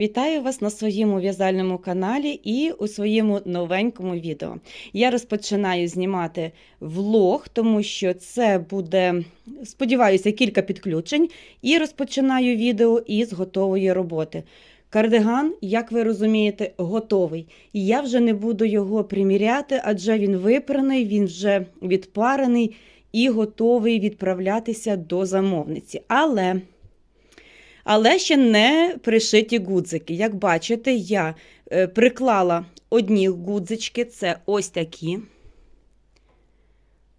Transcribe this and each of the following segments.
Вітаю вас на своєму в'язальному каналі і у своєму новенькому відео. Я розпочинаю знімати влог, тому що це буде, сподіваюся, кілька підключень, і розпочинаю відео із готової роботи. Кардиган, як ви розумієте, готовий. І я вже не буду його приміряти, адже він випраний, він вже відпарений і готовий відправлятися до замовниці. Але але ще не пришиті гудзики. Як бачите, я е, приклала одні гудзички, це ось такі.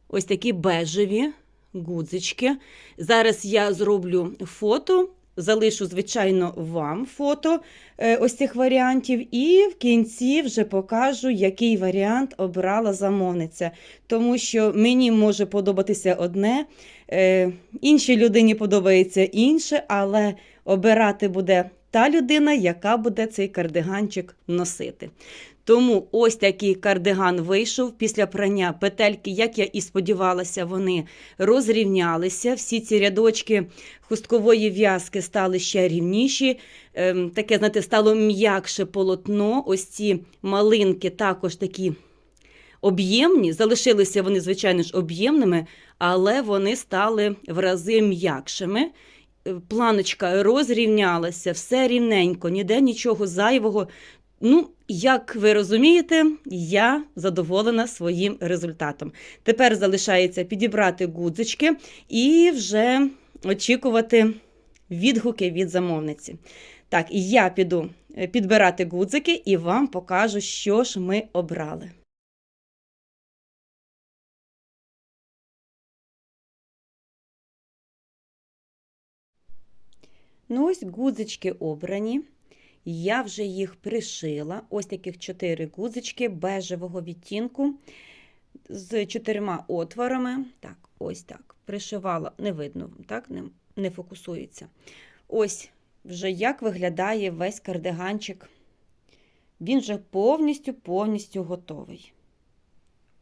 Ось такі бежеві гудзички. Зараз я зроблю фото, залишу, звичайно, вам фото е, ось цих варіантів, і в кінці вже покажу, який варіант обрала замовниця. Тому що мені може подобатися одне, е, іншій людині подобається інше, але обирати буде та людина, яка буде цей кардиганчик носити. Тому ось такий кардиган вийшов після прання петельки, як я і сподівалася, вони розрівнялися. Всі ці рядочки хусткової в'язки стали ще рівніші. Ем, таке, знаєте, стало м'якше полотно. Ось ці малинки також такі об'ємні. Залишилися вони, звичайно ж, об'ємними, але вони стали в рази м'якшими. Е, Планочка розрівнялася, все рівненько, ніде нічого зайвого. Ну, як ви розумієте, я задоволена своїм результатом. Тепер залишається підібрати гудзички і вже очікувати відгуки від замовниці. Так, і я піду е, підбирати гудзики і вам покажу, що ж ми обрали. Ну, ось гудзички обрані. Я вже їх пришила. Ось таких чотири гудзички бежевого відтінку з чотирма отворами. Так, ось так. Пришивала, не видно, так, не, не фокусується. Ось вже як виглядає весь кардиганчик. Він вже повністю-повністю готовий.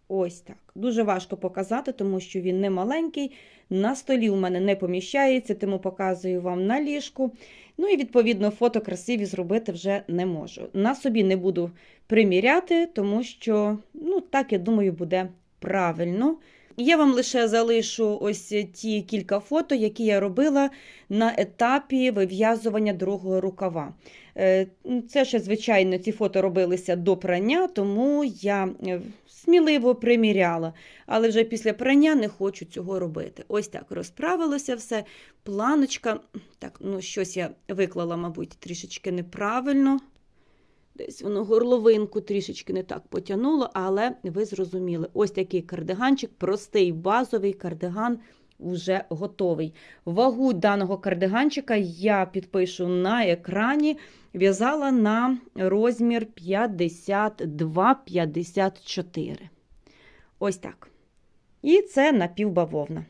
Ось так. Дуже важко показати, тому що він не маленький. На столі у мене не поміщається, тому показую вам на ліжку. Ну і, відповідно, фото красиві зробити вже не можу. На собі не буду приміряти, тому що, ну, так, я думаю, буде правильно. Я вам лише залишу ось ті кілька фото, які я робила на етапі вив'язування другого рукава. Е, Це ще, звичайно, ці фото робилися до прання, тому я е, сміливо приміряла. Але вже після прання не хочу цього робити. Ось так розправилося все. Планочка, так, ну щось я виклала, мабуть, трішечки неправильно. Десь воно горловинку трішечки не так потягнуло, але ви зрозуміли, ось такий кардиганчик, простий базовий кардиган вже готовий. Вагу даного кардиганчика я підпишу на екрані. В'язала на розмір 52-54. Ось так. І це напівбавовна.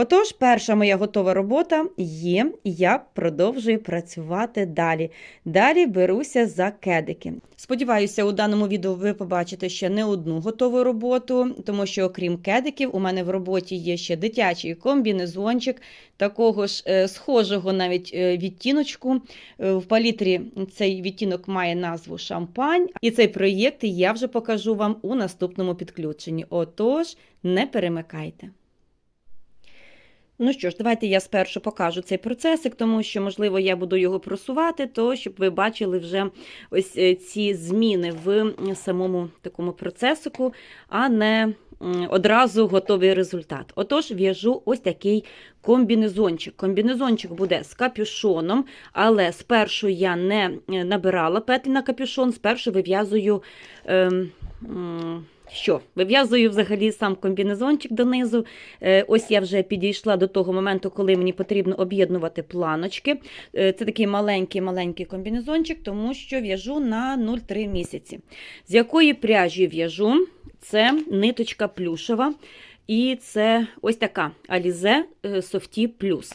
Отож, перша моя готова робота є, я продовжую працювати далі. Далі беруся за кедики. Сподіваюся, у даному відео ви побачите ще не одну готову роботу, тому що, окрім кедиків, у мене в роботі є ще дитячий комбінезончик, такого ж е, схожого навіть е, відтіночку. Е, в палітрі цей відтінок має назву шампань, і цей проєкт я вже покажу вам у наступному підключенні. Отож, не перемикайте. Ну що ж, давайте я спершу покажу цей процесик, тому що, можливо, я буду його просувати, то щоб ви бачили вже ось е, ці зміни в самому такому процесику, а не одразу готовий результат. Отож, в'яжу ось такий комбінезончик. Комбінезончик буде з капюшоном, але спершу я не е, набирала петлі на капюшон, спершу вив'язую. Ем, що, вив'язую взагалі сам комбінезончик донизу. Е, ось я вже підійшла до того моменту, коли мені потрібно об'єднувати планочки. Е, це такий маленький-маленький комбінезончик, тому що в'яжу на 0,3 місяці. З якої пряжі в'яжу? Це ниточка плюшева. І це ось така Alize Softy Plus.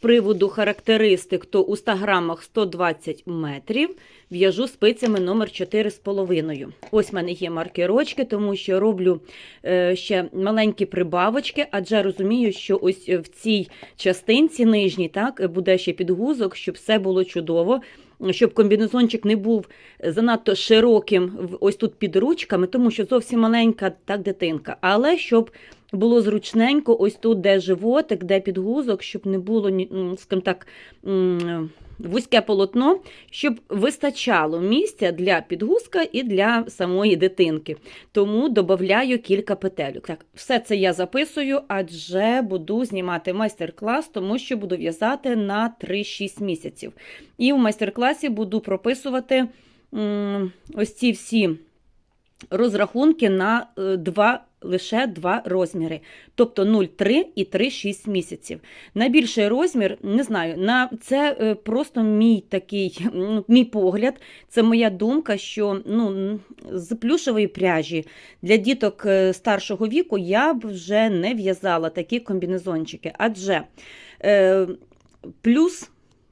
Приводу характеристик, то у 100 грамах 120 метрів в'яжу спицями номер 4,5. Ось в мене є маркерочки, тому що роблю е, ще маленькі прибавочки, адже розумію, що ось в цій частинці нижній так, буде ще підгузок, щоб все було чудово. щоб комбінезончик не був занадто широким ось тут під ручками, тому що зовсім маленька так дитинка. Але щоб було зручненько, ось тут, де животик, де підгузок, щоб не було, скажімо так, вузьке полотно, щоб вистачало місця для підгузка і для самої дитинки. Тому додаю кілька петелюк. Так, все це я записую, адже буду знімати майстер-клас, тому що буду в'язати на 3-6 місяців. І в майстер-класі буду прописувати ось ці всі розрахунки на е, два. Лише два розміри, тобто 0,3 і 3,6 місяців. Найбільший розмір, не знаю, на це е, просто мій такий мій погляд, це моя думка, що ну, з плюшевої пряжі для діток е, старшого віку я б вже не в'язала такі комбінезончики, адже е, плюс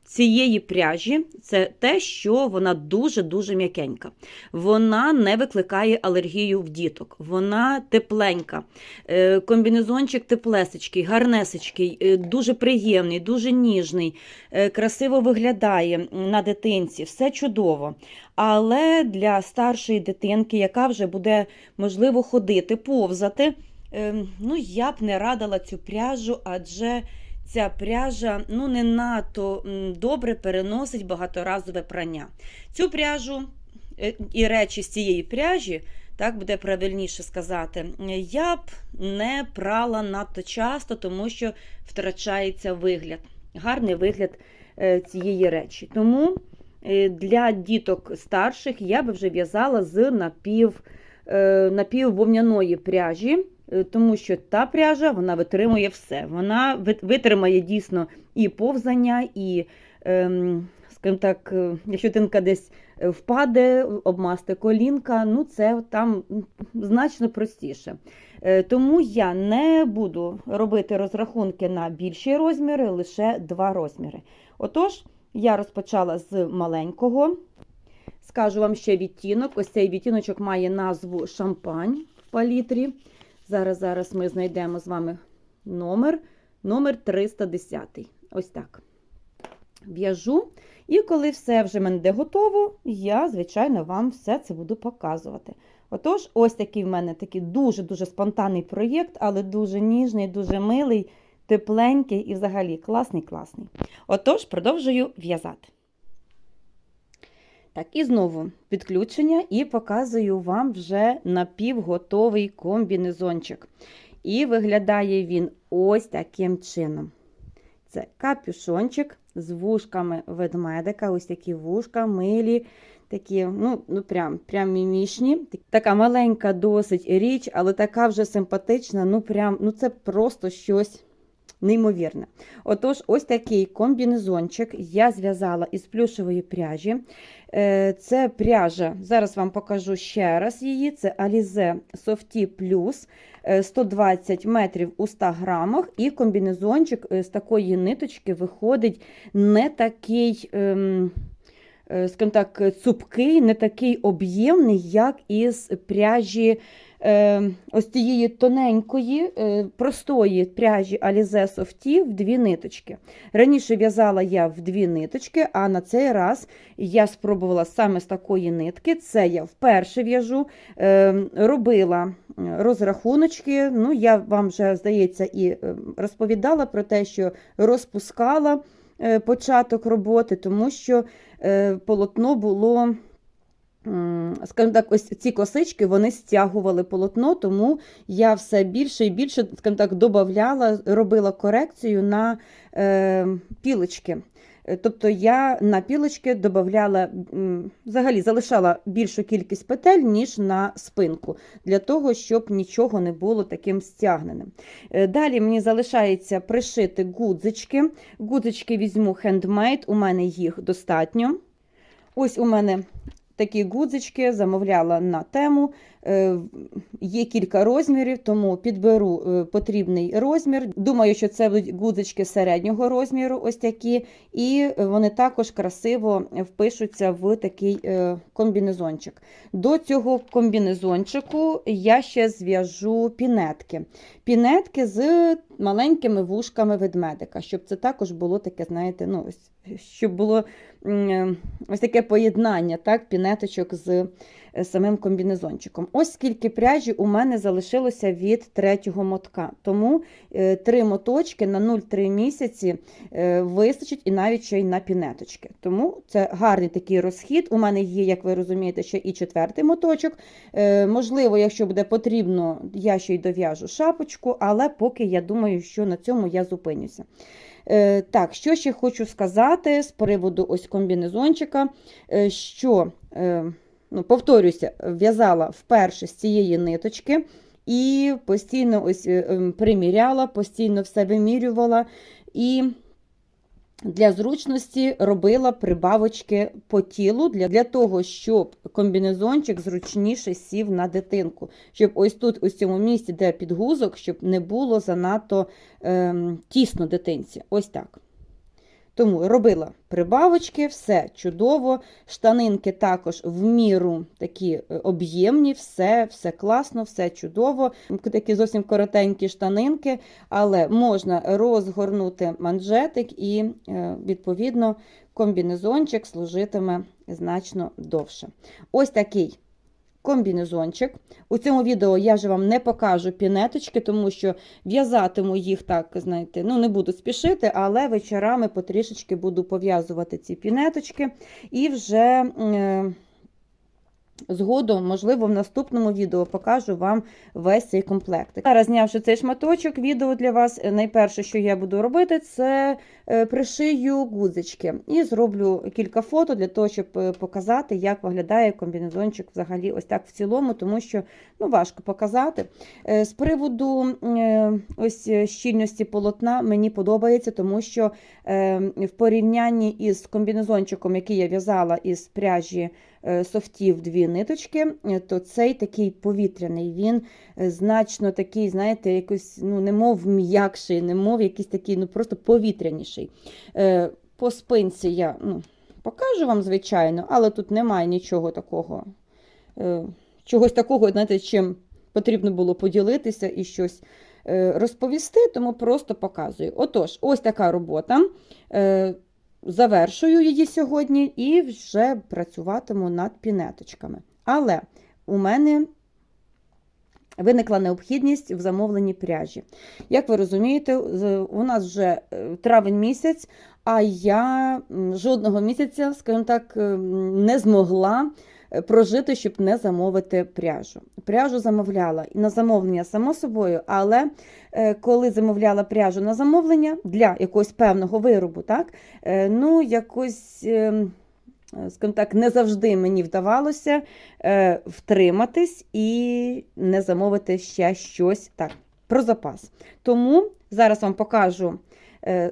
цієї пряжі це те, що вона дуже-дуже м'якенька. Вона не викликає алергію в діток, вона тепленька. Е, Комбінезончик теплесечкий, гарнесечкий, е, дуже приємний, дуже ніжний, е, красиво виглядає на дитинці, все чудово. Але для старшої дитинки, яка вже буде, можливо, ходити, повзати, е, ну, я б не радила цю пряжу, адже ця пряжа ну, не надто добре переносить багаторазове прання. Цю пряжу е, і речі з цієї пряжі, так буде правильніше сказати, я б не прала надто часто, тому що втрачається вигляд, гарний вигляд е, цієї речі. Тому е, для діток старших я би вже в'язала з напів, напіввовняної пряжі. Е, тому що та пряжа вона витримує все. Вона витримає дійсно і повзання, і, ем, скажімо так, е, якщо тинка десь е, впаде, обмасти колінка, ну це там значно простіше. Тому я не буду робити розрахунки на більші розміри, лише два розміри. Отож, я розпочала з маленького. Скажу вам ще відтінок. Ось цей відтіночок має назву шампань в палітрі. Зараз, зараз ми знайдемо з вами номер, номер 310. Ось так. В'яжу. І коли все вже мене буде готово, я, звичайно, вам все це буду показувати. Отож, ось такий в мене такий дуже-дуже спонтанний проєкт, але дуже ніжний, дуже милий, тепленький і взагалі класний, класний. Отож, продовжую в'язати. Так, і знову підключення, і показую вам вже напівготовий комбінезончик. І виглядає він ось таким чином. Це капюшончик з вушками ведмедика, ось такі вушка, милі, такі, ну, ну прям, прям мімішні. Така маленька досить річ, але така вже симпатична. Ну, прям, ну це просто щось неймовірне. Отож, ось такий комбінезончик я зв'язала із плюшевої пряжі. Е, Це пряжа, зараз вам покажу ще раз її. Це Alize Softy Plus е, 120 метрів у 100 грамах, і комбінезончик е, з такої ниточки виходить не такий. ем, е, Скажімо так, цупкий, не такий об'ємний, як із пряжі е, ось цієї тоненької, е, простої пряжі Alize Softy в дві ниточки. Раніше в'язала я в дві ниточки, а на цей раз я спробувала саме з такої нитки. Це я вперше в'яжу, е, робила е, розрахуночки. Ну, я вам вже, здається, і е, розповідала про те, що розпускала е, початок роботи, тому що е, полотно було. Скажімо так, ось ці косички вони стягували полотно, тому я все більше і більше, скажімо так, додавала, робила корекцію на е, пілочки. Е, Тобто я на пілочки додавала, взагалі залишала більшу кількість петель, ніж на спинку, для того, щоб нічого не було таким стягненим. Е, Далі мені залишається пришити гудзички. Гудзички візьму хендмейд, у мене їх достатньо. Ось у мене такі гудзички замовляла на тему. Е, Є кілька розмірів, тому підберу е, потрібний розмір. Думаю, що це будуть гудзички середнього розміру, ось такі, і вони також красиво впишуться в такий е, комбінезончик. До цього комбінезончику я ще зв'яжу пінетки. Пінетки з маленькими вушками ведмедика, щоб це також було таке, знаєте, ну, ось, щоб було ось таке поєднання так, пінеточок з самим комбінезончиком. Ось скільки пряжі у мене залишилося від третього мотка. Тому е, три моточки на 0,3 місяці е, вистачить і навіть ще й на пінеточки. Тому це гарний такий розхід. У мене є, як ви розумієте, ще і четвертий моточок. Е, Можливо, якщо буде потрібно, я ще й дов'яжу шапочку, але поки я думаю, що на цьому я зупинюся. Е, Так, що ще хочу сказати з приводу ось комбінезончика, е, що, е, ну, повторюся, в'язала вперше з цієї ниточки і постійно ось е, ем, приміряла, постійно все вимірювала. І для зручності робила прибавочки по тілу для, для того, щоб комбінезончик зручніше сів на дитинку. Щоб ось тут, ось цьому місці, де підгузок, щоб не було занадто ем, тісно дитинці. Ось так. Тому робила прибавочки, все чудово. Штанинки також в міру такі е, об'ємні, все, все класно, все чудово. Такі зовсім коротенькі штанинки, але можна розгорнути манжетик і, е, відповідно, комбінезончик служитиме значно довше. Ось такий комбінезончик. У цьому відео я вже вам не покажу пінеточки, тому що в'язатиму їх так, знаєте, ну не буду спішити, але вечорами потрішечки буду пов'язувати ці пінеточки і вже. Е Згодом, можливо, в наступному відео покажу вам весь цей комплект. Зараз, знявши цей шматочок, відео для вас, е, найперше, що я буду робити, це е, пришию гудзички. І зроблю кілька фото для того, щоб е, показати, як виглядає комбінезончик взагалі ось так в цілому, тому що ну, важко показати. З приводу ось щільності полотна мені подобається, тому що в порівнянні із комбінезончиком, який я в'язала із пряжі софтів дві ниточки, то цей такий повітряний, він значно такий, знаєте, якось, ну, немов м'якший, немов якийсь такий, ну просто повітряніший. По спинці я ну, покажу вам, звичайно, але тут немає нічого такого, чогось такого, знаєте, чим потрібно було поділитися і щось розповісти, тому просто показую. Отож, ось така робота. Завершую її сьогодні і вже працюватиму над пінеточками. Але у мене виникла необхідність в замовленні пряжі. Як ви розумієте, у нас вже е, травень місяць, а я жодного місяця, скажімо так, не змогла прожити, щоб не замовити пряжу. Пряжу замовляла на замовлення, само собою, але е, коли замовляла пряжу на замовлення для якогось певного виробу, так, е, ну, якось. Ем, скажімо так, не завжди мені вдавалося е, втриматись і не замовити ще щось так, про запас. Тому зараз вам покажу Е,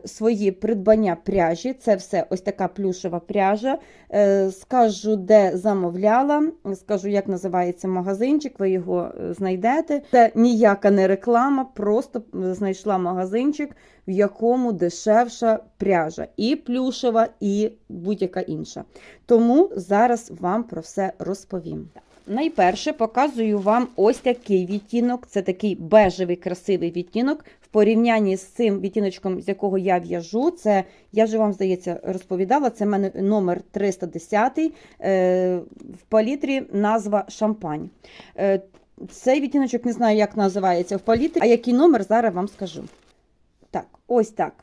свої придбання пряжі. Це все ось така плюшева пряжа. Е, скажу, де замовляла, скажу, як називається магазинчик, ви його е, знайдете. Це ніяка не реклама, просто знайшла магазинчик, в якому дешевша пряжа, і плюшева, і будь-яка інша. Тому зараз вам про все розповім. Найперше показую вам ось такий відтінок. Це такий бежевий красивий відтінок. В порівнянні з цим відтіночком, з якого я в'яжу, це я вже вам здається розповідала. Це в мене номер 310 е, в палітрі назва шампань. Е, цей відтіночок не знаю, як називається в палітрі, а який номер зараз вам скажу. Так, ось так.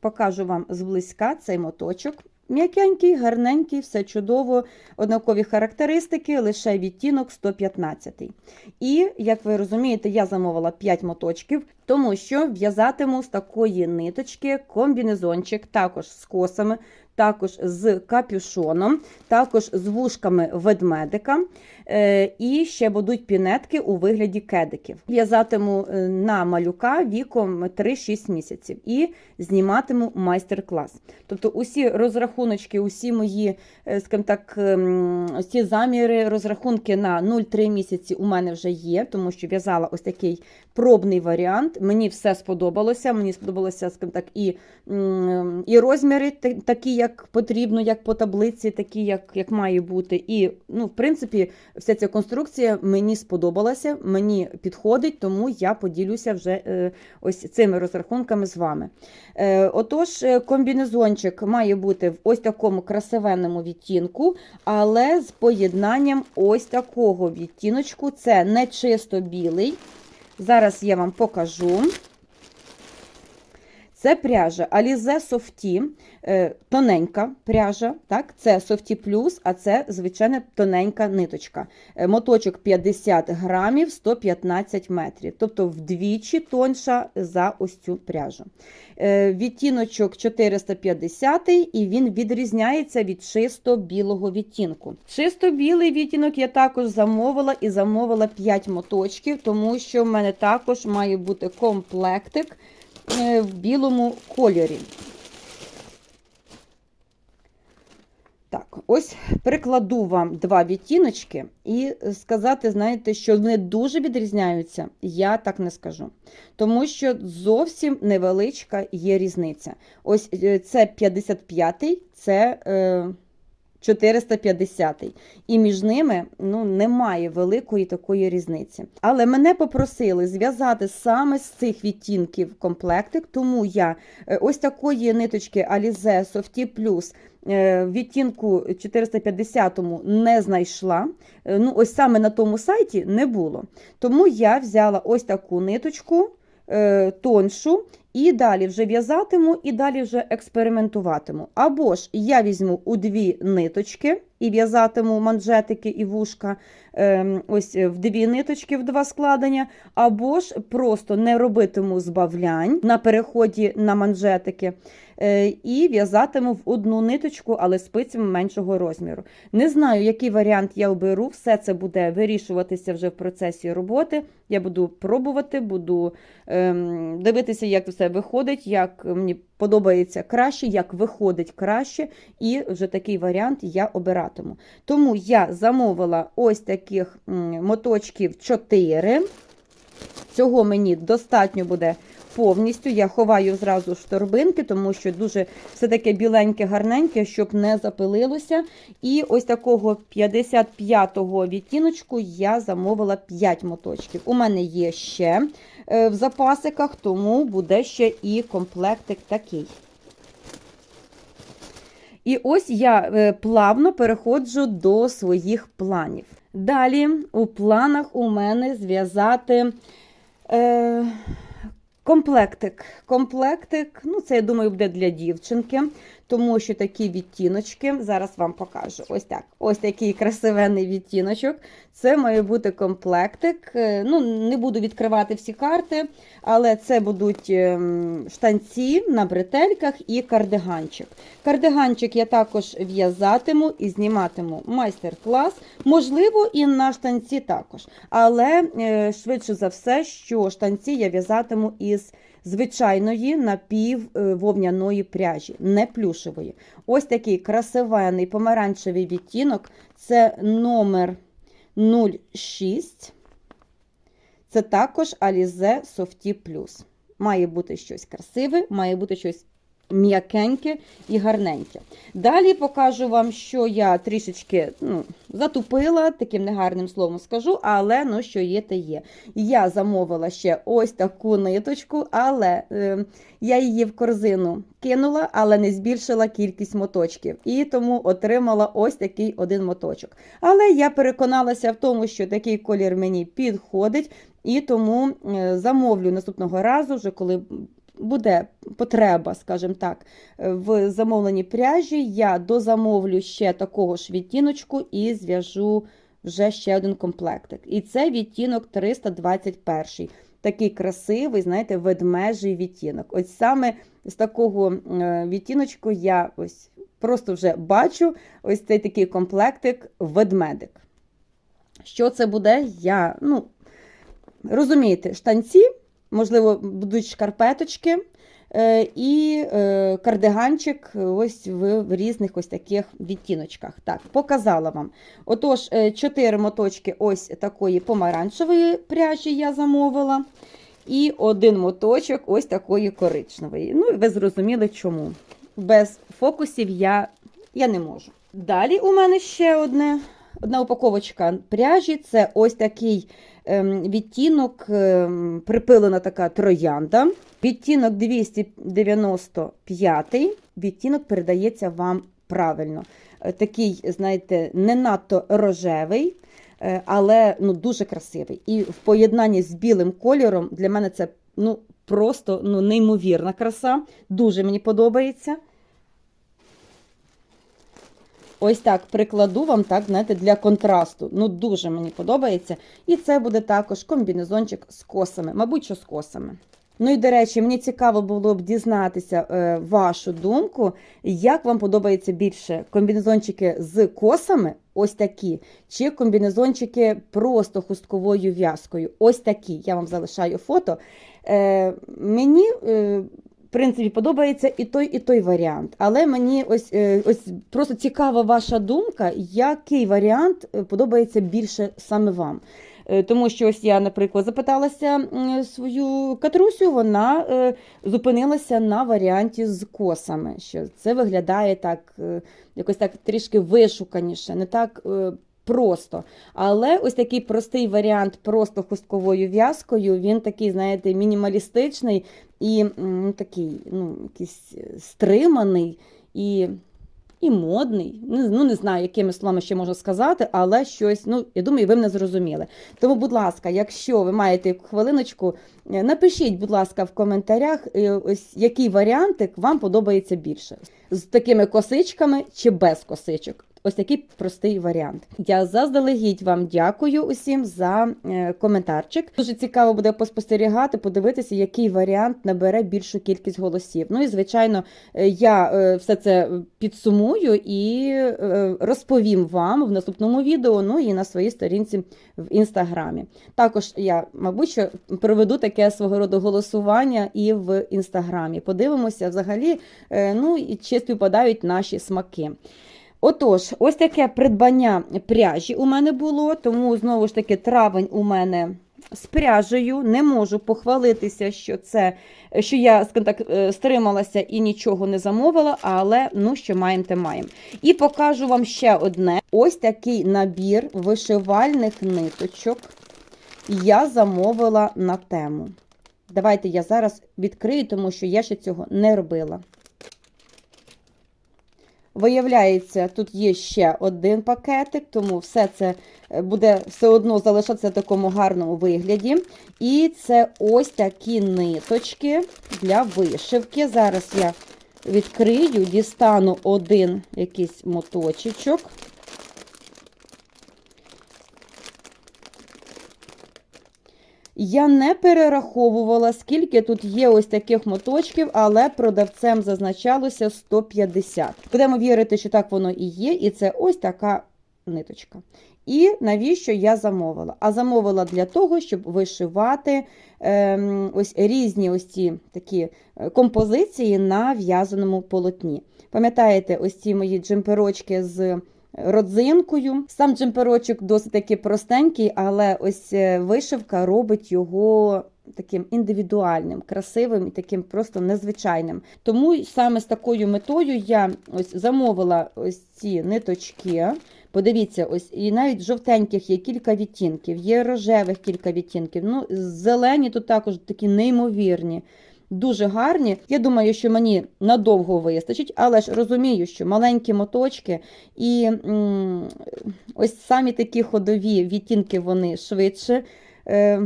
Покажу вам зблизька цей моточок. М'якенький, гарненький, все чудово, однакові характеристики, лише відтінок 115. І, як ви розумієте, я замовила 5 моточків, тому що в'язатиму з такої ниточки комбінезончик, також з косами, також з капюшоном, також з вушками ведмедика. Е, І ще будуть пінетки у вигляді кедиків. В'язатиму е, на малюка віком 3-6 місяців і зніматиму майстер-клас. Тобто, усі розрахуночки, усі мої, е, скажімо так, ем, заміри, розрахунки на 0-3 місяці у мене вже є, тому що в'язала ось такий пробний варіант. Мені все сподобалося. Мені сподобалося, скажімо так, і, і розміри такі, як потрібно, як по таблиці, такі, як, як має бути. І, ну, в принципі, вся ця конструкція мені сподобалася, мені підходить, тому я поділюся вже е, ось цими розрахунками з вами. Е, Отож, е, комбінезончик має бути в ось такому красивенному відтінку, але з поєднанням ось такого відтіночку. Це не чисто білий. Зараз я вам покажу. Це пряжа Alize Softy, е, тоненька пряжа, так? це Softy Plus, а це звичайна тоненька ниточка. Е, Моточок 50 грамів, 115 метрів, тобто вдвічі тонша за ось цю пряжу. Е, Відтіночок 450 і він відрізняється від чисто білого відтінку. Чисто білий відтінок я також замовила і замовила 5 моточків, тому що в мене також має бути комплектик в білому кольорі. Так, ось прикладу вам два відтіночки і сказати, знаєте, що вони дуже відрізняються, я так не скажу. Тому що зовсім невеличка є різниця. Ось е, це 55-й, це е, 450-й. І між ними ну, немає великої такої різниці. Але мене попросили зв'язати саме з цих відтінків комплектик, тому я е, ось такої ниточки Alize Softy Plus е, відтінку 450 не знайшла. Е, Ну, ось саме на тому сайті не було. Тому я взяла ось таку ниточку тоншу. І далі вже в'язатиму, і далі вже експериментуватиму. Або ж я візьму у дві ниточки і в'язатиму манжетики і вушка ем, ось в дві ниточки, в два складення, або ж просто не робитиму збавлянь на переході на манжетики. е, І в'язатиму в одну ниточку, але спицями меншого розміру. Не знаю, який варіант я оберу. Все це буде вирішуватися вже в процесі роботи. Я буду пробувати, буду ем, дивитися, як все виходить, як мені подобається краще, як виходить краще, і вже такий варіант я обиратиму. Тому я замовила ось таких моточків 4. Цього мені достатньо буде повністю. Я ховаю зразу ж торбинки, тому що дуже все таке біленьке, гарненьке, щоб не запилилося. І ось такого 55-го відтіночку я замовила 5 моточків. У мене є ще е, в запасиках, тому буде ще і комплектик такий. І ось я е, плавно переходжу до своїх планів. Далі у планах у мене зв'язати е, комплектик. Комплектик, ну це, я думаю, буде для дівчинки, тому що такі відтіночки, зараз вам покажу. Ось так. Ось такий красивенний відтіночок. Це має бути комплектик. Е, Ну, Не буду відкривати всі карти, але це будуть ем, штанці на бретельках і кардиганчик. Кардиганчик я також в'язатиму і зніматиму майстер-клас, можливо, і на штанці також. Але е, швидше за все, що штанці я в'язатиму із звичайної напіввовняної пряжі, не плюшевої. Ось такий красивений помаранчевий відтінок. Це номер 06. Це також Alize Softy Plus. Має бути щось красиве, має бути щось м'якеньке і гарненьке. Далі покажу вам, що я трішечки ну, затупила, таким негарним словом скажу, але ну, що є, те є. Я замовила ще ось таку ниточку, але е, я її в корзину кинула, але не збільшила кількість моточків. І тому отримала ось такий один моточок. Але я переконалася в тому, що такий колір мені підходить, і тому е, замовлю наступного разу, вже коли буде потреба, скажімо так, в замовленні пряжі, я дозамовлю ще такого ж відтіночку і зв'яжу вже ще один комплектик. І це відтінок 321. Такий красивий, знаєте, ведмежий відтінок. Ось саме з такого е, відтіночку я ось просто вже бачу ось цей такий комплектик ведмедик. Що це буде? Я, ну, розумієте, штанці, можливо, будуть шкарпеточки. е, І е, кардиганчик ось в, різних ось таких відтіночках. Так, показала вам. Отож, е, чотири моточки ось такої помаранчевої пряжі я замовила. І один моточок ось такої коричневої. Ну, ви зрозуміли, чому. Без фокусів я, я не можу. Далі у мене ще одне, одна упаковочка пряжі це ось такий відтінок, ем, припилена така троянда. Відтінок 295, відтінок передається вам правильно. Е, Такий, знаєте, не надто рожевий, е, але ну, дуже красивий. І в поєднанні з білим кольором для мене це ну, просто ну, неймовірна краса. Дуже мені подобається. Ось так прикладу вам, так, знаєте, для контрасту. Ну, дуже мені подобається. І це буде також комбінезончик з косами, мабуть, що з косами. Ну і до речі, мені цікаво було б дізнатися е, вашу думку, як вам подобається більше комбінезончики з косами, ось такі, чи комбінезончики просто хустковою в'язкою. Ось такі. Я вам залишаю фото. Е, мені, е, принципі, подобається і той, і той варіант. Але мені ось, е, ось просто цікава ваша думка, який варіант е, подобається більше саме вам. Е, Тому що ось я, наприклад, запиталася свою катрусю, вона зупинилася на варіанті з косами. Що це виглядає так, якось так трішки вишуканіше, не так просто. Але ось такий простий варіант просто хустковою в'язкою, він такий, знаєте, мінімалістичний і м, такий, ну, якийсь е, стриманий і. І модний, ну не знаю, якими словами ще можу сказати, але щось, ну я думаю, ви мене зрозуміли. Тому, будь ласка, якщо ви маєте хвилиночку, е, напишіть, будь ласка, в коментарях, е, ось який варіантик вам подобається більше: з такими косичками чи без косичок. Ось такий простий варіант. Я заздалегідь вам дякую усім за е, коментарчик. Дуже цікаво буде поспостерігати, подивитися, який варіант набере більшу кількість голосів. Ну і звичайно, е, я е, все це підсумую і розповім вам в наступному відео, ну і на своїй сторінці в інстаграмі. Також я, мабуть, що проведу таке свого роду голосування і в інстаграмі. Подивимося взагалі, ну і чи співпадають наші смаки. Отож, ось таке придбання пряжі у мене було, тому знову ж таки травень у мене з пряжею. Не можу похвалитися, що це, що я так, е, стрималася і нічого не замовила, але ну що маємо, те маємо. І покажу вам ще одне: ось такий набір вишивальних ниточок я замовила на тему. Давайте я зараз відкрию, тому що я ще цього не робила. Виявляється, тут є ще один пакетик, тому все це е, буде все одно залишатися в такому гарному вигляді. І це ось такі ниточки для вишивки. Зараз я відкрию, дістану один якийсь моточечок. Я не перераховувала, скільки тут є ось таких моточків, але продавцем зазначалося 150. Будемо вірити, що так воно і є, і це ось така ниточка. І навіщо я замовила? А замовила для того, щоб вишивати ем, ось різні ось ці такі е, композиції на в'язаному полотні. Пам'ятаєте, ось ці мої джемперочки з родзинкою. Сам джемперочок досить таки простенький, але ось е, вишивка робить його таким індивідуальним, красивим і таким просто незвичайним. Тому саме з такою метою я ось замовила ось ці ниточки. Подивіться, ось і навіть жовтеньких є кілька відтінків, є рожевих кілька відтінків. Ну, зелені тут також такі неймовірні. Дуже гарні. Я думаю, що мені надовго вистачить, але ж розумію, що маленькі моточки і ось самі такі ходові відтінки вони швидше е,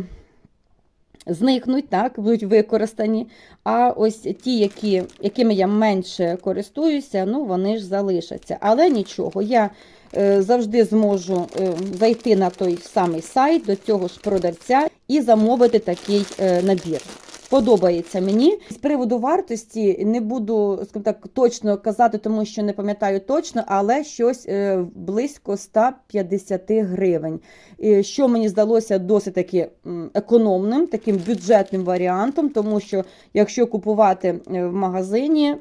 зникнуть, так, будуть використані. А ось ті, які, якими я менше користуюся, ну вони ж залишаться. Але нічого, я е, завжди зможу е, зайти на той самий сайт до цього ж продавця і замовити такий е, набір. подобається мені. З приводу вартості не буду скажімо так точно казати, тому що не пам'ятаю точно, але щось е, близько 150 гривень. Що мені здалося досить таки економним, таким бюджетним варіантом, тому що якщо купувати е, в магазині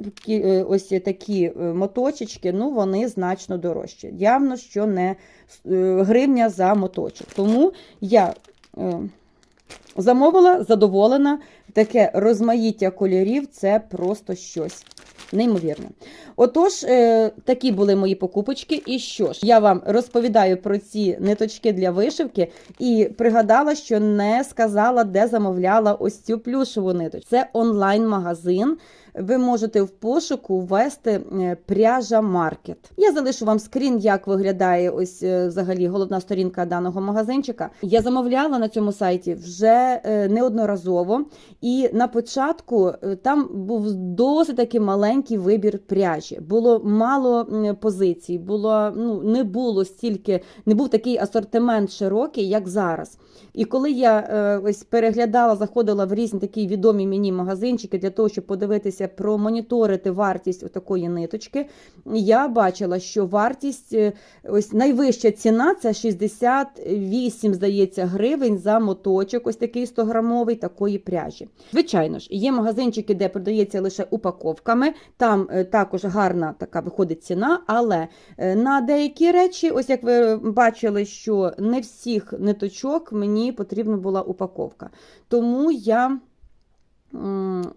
ось такі моточечки, ну вони значно дорожчі. Явно, що не гривня за моточок. Тому я замовила, задоволена. Таке розмаїття кольорів це просто щось. Неймовірне. Отож, е, такі були мої покупочки. І що ж, я вам розповідаю про ці ниточки для вишивки і пригадала, що не сказала, де замовляла ось цю плюшеву ниточку. Це онлайн-магазин. Ви можете в пошуку ввести е, пряжа маркет. Я залишу вам скрін, як виглядає ось е, взагалі головна сторінка даного магазинчика. Я замовляла на цьому сайті вже е, неодноразово, і на початку там був досить таки маленький вибір пряжі. Було мало позицій, було ну не було стільки, не був такий асортимент широкий, як зараз. І коли я ось переглядала, заходила в різні такі відомі мені магазинчики для того, щоб подивитися, промоніторити вартість такої ниточки, я бачила, що вартість, е, ось найвища ціна це 68, здається, гривень за моточок, ось такий 100-грамовий такої пряжі. Звичайно ж, є магазинчики, де продається лише упаковками, там е, також гарна така виходить ціна, але е, на деякі речі, ось як ви бачили, що не всіх ниточок мені потрібна була упаковка. Тому я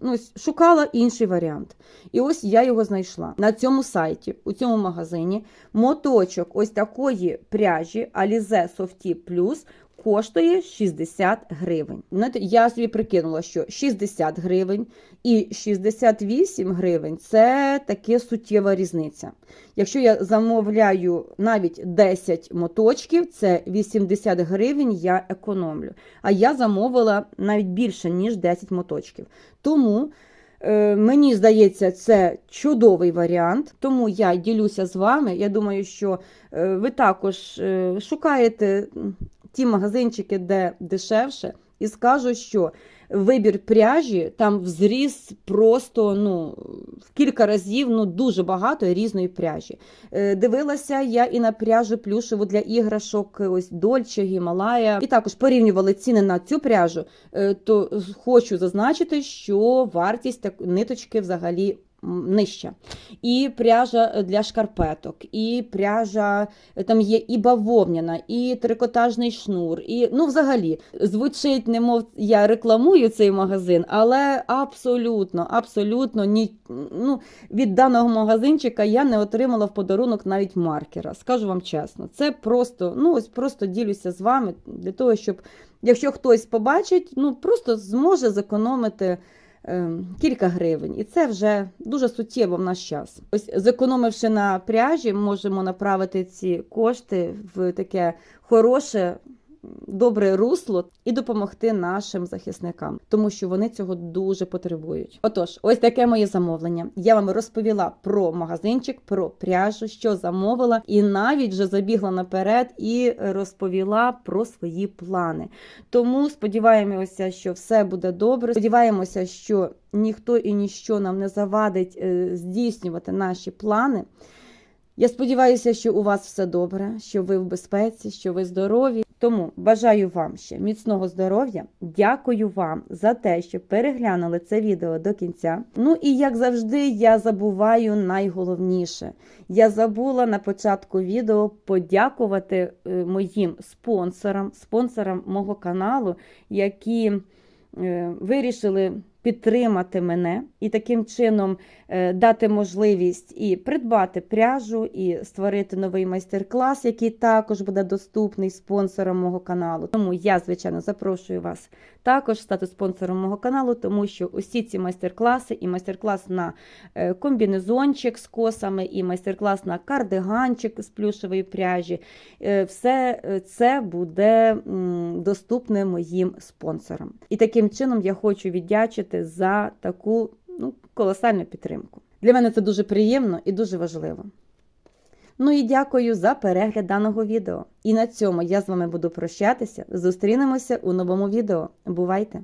ну, шукала інший варіант. І ось я його знайшла. На цьому сайті, у цьому магазині, моточок ось такої пряжі Alize Softy Plus коштує 60 гривень. Я собі прикинула, що 60 гривень і 68 гривень це таке суттєва різниця. Якщо я замовляю навіть 10 моточків, це 80 гривень я економлю. А я замовила навіть більше, ніж 10 моточків. Тому е, мені здається, це чудовий варіант. Тому я ділюся з вами. Я думаю, що е, ви також е, шукаєте ті магазинчики, де дешевше, і скажу, що вибір пряжі там взріс просто ну, в кілька разів ну, дуже багато різної пряжі. Е, Дивилася я і на пряжу плюшеву для іграшок, ось Дольче, Гімалая. І також порівнювали ціни на цю пряжу. Е, То хочу зазначити, що вартість ниточки взагалі. М, Нижча. І пряжа для шкарпеток, і пряжа е, там є і бавовняна, і трикотажний шнур. І ну, взагалі, звучить, немов я рекламую цей магазин, але абсолютно, абсолютно ні, ну, від даного магазинчика я не отримала в подарунок навіть маркера. Скажу вам чесно, це просто, ну ось просто ділюся з вами для того, щоб якщо хтось побачить, ну просто зможе зекономити. Ем, Кілька гривень, і це вже дуже суттєво в наш час. Ось зекономивши на пряжі, можемо направити ці кошти в таке хороше, добре русло і допомогти нашим захисникам, тому що вони цього дуже потребують. Отож, ось таке моє замовлення. Я вам розповіла про магазинчик, про пряжу, що замовила, і навіть вже забігла наперед і розповіла про свої плани. Тому сподіваємося, що все буде добре. Сподіваємося, що ніхто і ніщо нам не завадить е, здійснювати наші плани. Я сподіваюся, що у вас все добре, що ви в безпеці, що ви здорові. Тому бажаю вам ще міцного здоров'я. Дякую вам за те, що переглянули це відео до кінця. Ну і як завжди, я забуваю найголовніше. Я забула на початку відео подякувати е, моїм спонсорам, спонсорам мого каналу, які е, вирішили підтримати мене і таким чином е, дати можливість і придбати пряжу, і створити новий майстер-клас, який також буде доступний спонсорам мого каналу. Тому я, звичайно, запрошую вас також стати спонсором мого каналу, тому що усі ці майстер-класи, і майстер-клас на е, комбінезончик з косами, і майстер-клас на кардиганчик з плюшевої пряжі, е, все це буде доступне моїм спонсорам. І таким чином я хочу віддячити за таку ну, колосальну підтримку. Для мене це дуже приємно і дуже важливо. Ну і дякую за перегляд даного відео. І на цьому я з вами буду прощатися. Зустрінемося у новому відео. Бувайте!